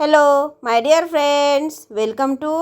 Hello my dear friends welcome to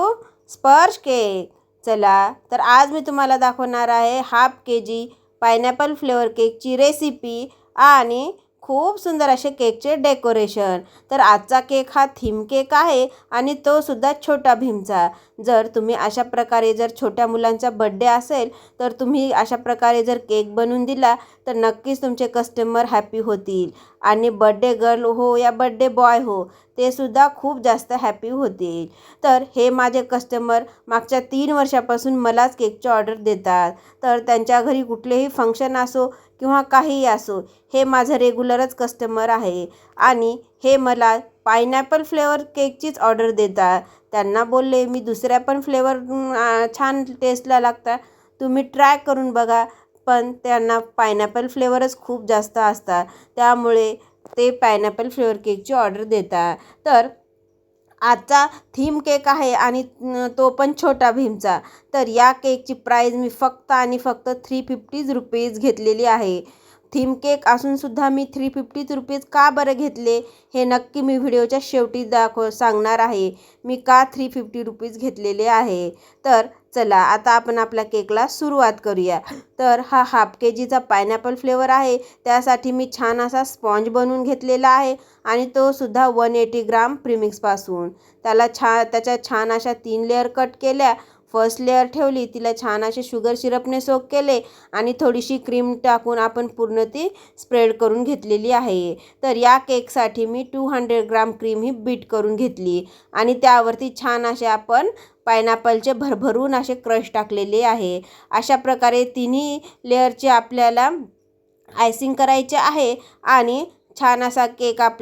Sparsh cake चला तर आज मी तुम्हाला दाखवणार आहे half K G pineapple flavour केकची रेसिपी आणि खूप सुंदर असे केकचे डेकोरेशन. तर आजचा केक हा थीम केक आहे आणि तो सुद्धा छोटा भीमचा. जर तुम्ही अशा प्रकारे जर छोट्या मुलांचा बड्डे असेल तर तुम्ही अशा प्रकारे जर केक बनवून दिला तर नक्कीच तुमचे कस्टमर हॅपी होतील. आणि बड्डे गर्ल हो या बड्डे बॉय हो ते सुद्धा खूप जास्त हॅपी होतील. तर हे माझे कस्टमर मागच्या तीन वर्षापासून मलाच केकची ऑर्डर देतात. तर त्यांच्या घरी कुठलेही फंक्शन असो किंवा काहीही असो हे माझं रेग्युलरच कस्टमर आहे. आणि हे मला पायनॅपल फ्लेवर केकचीच ऑर्डर देतात. त्यांना बोलले मी दुसऱ्या पण फ्लेवर छान टेस्टला लागतात. तुम्ही ट्राय करून बघा. पण त्यांना पायनॅपल फ्लेवरच खूप जास्त असतात. त्यामुळे ते पायनॅपल फ्लेवर केकची ऑर्डर देतात. तर आजचा थीम केक आहे आणि तो पण छोटा भीमचा. तर या केकची प्राईज मी फक्त आणि फक्त थ्री फिफ्टीज रुपीज घेतलेली आहे. थीम केक असूनसुद्धा मी थ्री फिफ्टीज रुपीज का बरं घेतले हे नक्की मी व्हिडिओच्या शेवटी दाखव सांगणार आहे. मी का थ्री फिफ्टी रुपीज घेतलेले आहे? तर चला आता आपण आपल्या केकला सुरुवात करूया. तर हा हाफ के जीचा पायनॅपल फ्लेवर आहे. त्यासाठी मी छान असा स्पॉन्ज बनवून घेतलेला आहे आणि तो सुद्धा वन एटी ग्राम प्रिमिक्सपासून त्याला छा त्याच्या छान अशा तीन लेअर कट केल्या. फर्स्ट लेअर ठेवली तिला छान असे शुगर सिरपने सोक केले आणि थोडीशी क्रीम टाकून आपण पूर्ण ती स्प्रेड करून घेतलेली आहे. तर या केकसाठी मी टू हंड्रेड ग्राम क्रीम ही बीट करून घेतली आणि त्यावरती छान असे आपण पायनॅपलचे भरभरून असे क्रश टाकलेले आहे. अशा प्रकारे तिन्ही लेअरचे आपल्याला आयसिंग करायचे आहे आणि छान असा केक आप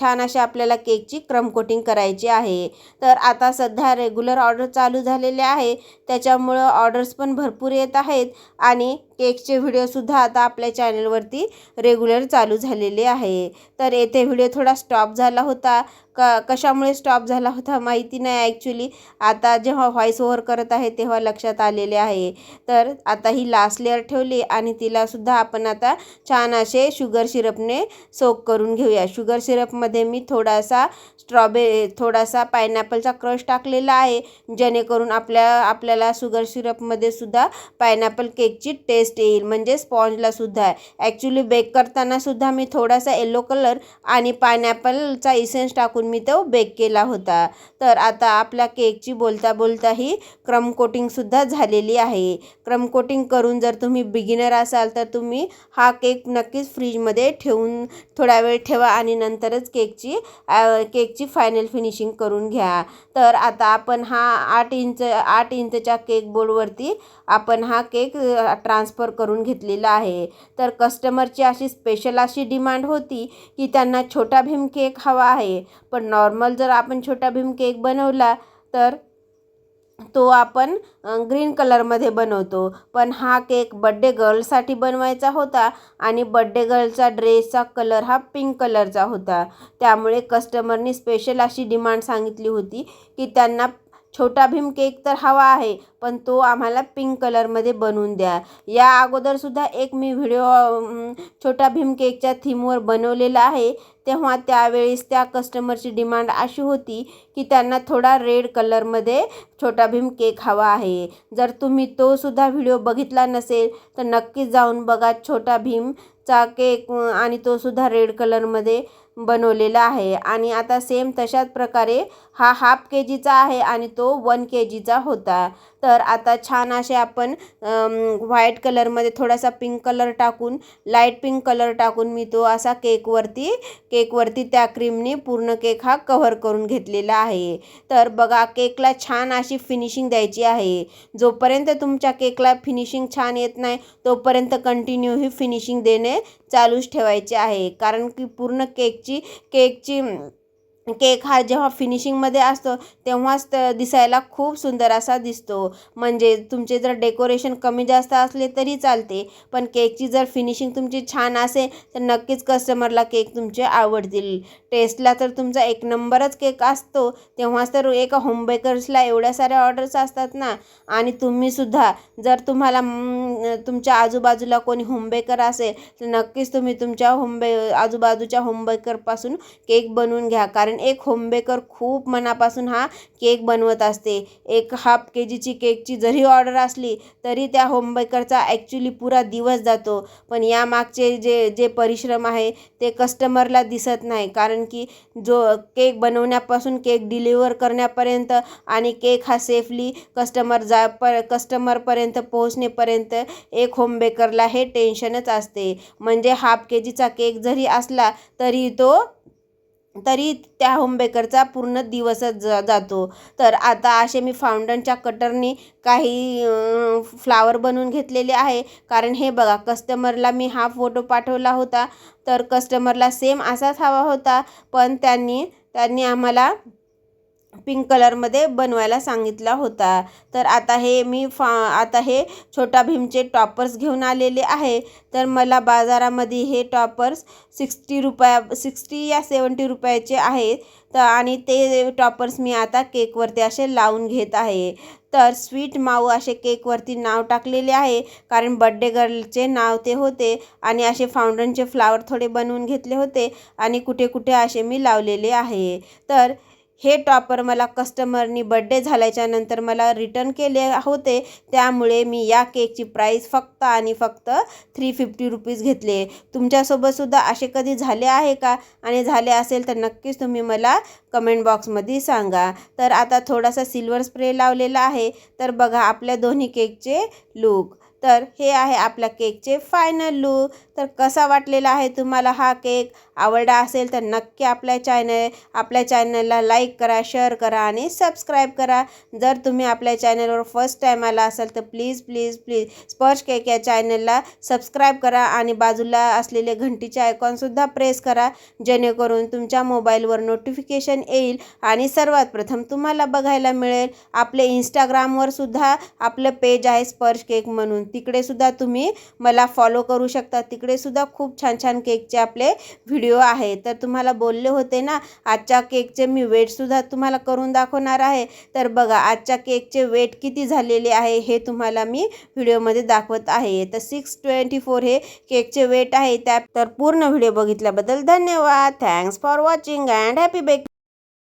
छान अशा आपल्याला केकची क्रम कोटिंग करायची आहे. तर आता सध्या रेग्युलर ऑर्डर चालू झालेले आहे. त्याच्यामुळं ऑर्डर्स पण भरपूर येत आहेत आणि केकचे व्हिडिओसुद्धा आता आपल्या चॅनलवरती रेग्युलर चालू झालेले आहे. तर येथे व्हिडिओ थोडा स्टॉप झाला होता. क कशामुळे स्टॉप झाला होता माहिती नाही ॲक्च्युली आता जेव्हा व्हॉईस ओव्हर करत आहे तेव्हा लक्षात आलेले आहे. तर आता ही लास्ट लेअर ठेवली आणि तिलासुद्धा आपण आता छान असे शुगर सिरपने सोक करून घेऊया. शुगर सिरपमध्ये मी थोडासा स्ट्रॉबे थोडासा पायनॅपलचा क्रश टाकलेला आहे. जेणेकरून आपल्या आपल्याला शुगर सिरपमध्ये सुद्धा पायनॅपल केकची टेस्ट येईल. म्हणजे स्पॉन्जला सुद्धा ॲक्च्युली बेक करताना सुद्धा मी थोडासा येलो कलर आणि पायनॅपलचा इसेन्स टाकून मी तो बेक केला होता. तर आता आपल्या केकची बोलता बोलता ही क्रम कोटिंगसुद्धा झालेली आहे. क्रम कोटिंग करून जर तुम्ही बिगिनर असाल तर तुम्ही हा केक नक्कीच फ्रीजमध्ये ठेवून थोडा वेळ ठेवा आणि नंतरच केकची केकची फायनल फिनिशिंग करून घ्या. तर आता आपण हा आठ इंच आठ इंचच्या केक बोर्डवरती आपण हा केक ट्रान्सफर करून घेतलेला आहे. तर कस्टमरची अशी स्पेशल अशी डिमांड होती की त्यांना छोटा भीम केक हवा आहे. पण नॉर्मल जर आपण छोटा भीम केक बनवला तर तो आपण ग्रीन कलरमध्ये बनवतो. पण हा केक बड्डे गर्लसाठी बनवायचा होता आणि बड्डे गर्लचा ड्रेसचा कलर हा पिंक कलरचा होता. त्यामुळे कस्टमरनी स्पेशल अशी डिमांड सांगितली होती की त्यांना छोटा भीम केक तर हवा आहे पण तो आम्हाला पिंक कलरमध्ये बनवून द्या. या अगोदरसुद्धा एक मी व्हिडिओ छोटा भीम केकच्या थीमवर बनवलेला आहे. तेव्हा त्यावेळेस त्या कस्टमरची डिमांड अशी होती की त्यांना थोडा रेड कलरमध्ये छोटा भीम केक हवा आहे. जर तुम्ही तोसुद्धा व्हिडिओ बघितला नसेल तर नक्कीच जाऊन बघा छोटा भीमचा केक आणि तोसुद्धा रेड कलरमध्ये बनवलेला आहे. आणि आता सेम तशाच प्रकारे हा हाफ के जीचा आहे आणि तो वन के जीचा होता. तर आता छान असे आपण व्हाईट कलरमध्ये थोडासा पिंक कलर टाकून लाइट पिंक कलर टाकून मी तो असा केकवरती केकवरती त्या क्रीमने पूर्ण केक हा कव्हर करून घेतलेला आहे. तर बघा केकला छान अशी फिनिशिंग द्यायची आहे. जोपर्यंत तुमच्या केकला फिनिशिंग छान येत नाही तोपर्यंत कंटिन्यू ही फिनिशिंग देणे चालूच ठेवायचे आहे. कारण की पूर्ण केकची केकची केकची केक हा जेव्हा फिनिशिंगमध्ये असतो तेव्हाच तर दिसायला खूप सुंदर असा दिसतो. म्हणजे तुमचे जर डेकोरेशन कमी जास्त असले तरी चालते पण केकची जर फिनिशिंग तुमची छान असेल तर नक्कीच कस्टमरला केक तुमचे आवडतील. टेस्टला तर तुमचा एक नंबरच केक असतो तेव्हाच तर एका होमबेकर्सला एवढ्या साऱ्या ऑर्डर्स असतात ना. आणि तुम्हीसुद्धा जर तुम्हाला तुमच्या आजूबाजूला कोणी होमबेकर असेल तर नक्कीच तुम्ही तुमच्या होमबे आजूबाजूच्या होमबेकरपासून केक बनवून घ्या. कारण कारण एक होमबेकर खूप मनापासून हा केक बनवत असते. एक हाफ के जीची केकची जरी ऑर्डर असली तरी त्या होमबेकरचा ॲक्च्युली पुरा दिवस जातो. पण यामागचे जे जे परिश्रम आहे ते कस्टमरला दिसत नाही. कारण की जो केक बनवण्यापासून केक डिलिव्हर करण्यापर्यंत आणि केक हा सेफली कस्टमर जा पर कस्टमरपर्यंत पोहोचणेपर्यंत एक होमबेकरला हे टेन्शनच असते. म्हणजे हाफ के जीचा केक जरी असला तरी तो तरी त्या होमबेकरचा पूर्ण दिवसच जा जातो. तर आता असे मी फाउंडनच्या कटरनी काही फ्लावर बनवून घेतलेले आहे. कारण हे बघा कस्टमरला मी हा फोटो पाठवला होता. तर कस्टमरला सेम असाच हवा होता. पण त्यांनी त्यांनी आम्हाला पिंक कलरमध्ये बनवायला सांगितला होता. तर आता हे मी फा आता हे छोटा भीमचे टॉपर्स घेऊन आलेले आहे. तर मला बाजारामध्ये हे टॉपर्स सिक्स्टी रुपया सिक्स्टी या सेवन्टी रुपयाचे आहेत. तर आणि ते टॉपर्स मी आता केकवरती असे लावून घेत आहे. तर स्वीट माऊ असे केकवरती नाव टाकलेले आहे. कारण बड्डे गर्लचे नाव ते होते. आणि असे फाउंडनचे फ्लावर थोडे बनवून घेतले होते. आणि कुठे कुठे असे मी लावलेले आहे. तर हे टॉपर मला कस्टमरनी बड्डे झाल्याच्यानंतर मला रिटर्न केले होते. त्यामुळे मी या केकची प्राईस फक्त आणि फक्त थ्री फिफ्टी रुपीज घेतले तुमच्यासोबतसुद्धा असे कधी झाले आहे का? आणि झाले असेल तर नक्कीच तुम्ही मला कमेंट बॉक्समध्ये सांगा. तर आता थोडासा सिल्वर स्प्रे लावलेला आहे. तर बघा आपल्या दोन्ही केकचे लूक तर हे आहे आपल्या केकचे फायनल लूक तर कसा वाटलेला आहे तुम्हाला हा केक? आवडला असेल तर नक्की आपल्या चॅनल आपल्या चॅनलला लाईक करा शेअर करा आणि सबस्क्राईब करा. जर तुम्ही आपल्या चॅनलवर फर्स्ट टाईम आला असाल तर please please please Sparsh cake या चॅनलला सबस्क्राईब करा आणि बाजूला असलेले घंटीचे आयकॉनसुद्धा प्रेस करा. जेणेकरून तुमच्या मोबाईलवर नोटिफिकेशन येईल आणि सर्वात प्रथम तुम्हाला बघायला मिळेल. आपले इंस्टाग्रामवर सुद्धा आपलं पेज आहे स्पर्श केक म्हणून. तिकडे सुद्धा तुम्ही मला फॉलो करू शकता. तिकडे सुद्धा खूप छान छान केकचे आपले व्हिडिओ आहे. तर तुम्हाला बोलले होते ना आजच्या केकचे मी वेटसुद्धा तुम्हाला करून दाखवणार आहे. तर बघा आजच्या केकचे वेट किती झालेले आहे हे तुम्हाला मी व्हिडिओमध्ये दाखवत आहे. तर सिक्स ट्वेंटी फोर हे केकचे वेट आहे. त्या तर पूर्ण व्हिडिओ बघितल्याबद्दल धन्यवाद. Thanks for watching and happy bake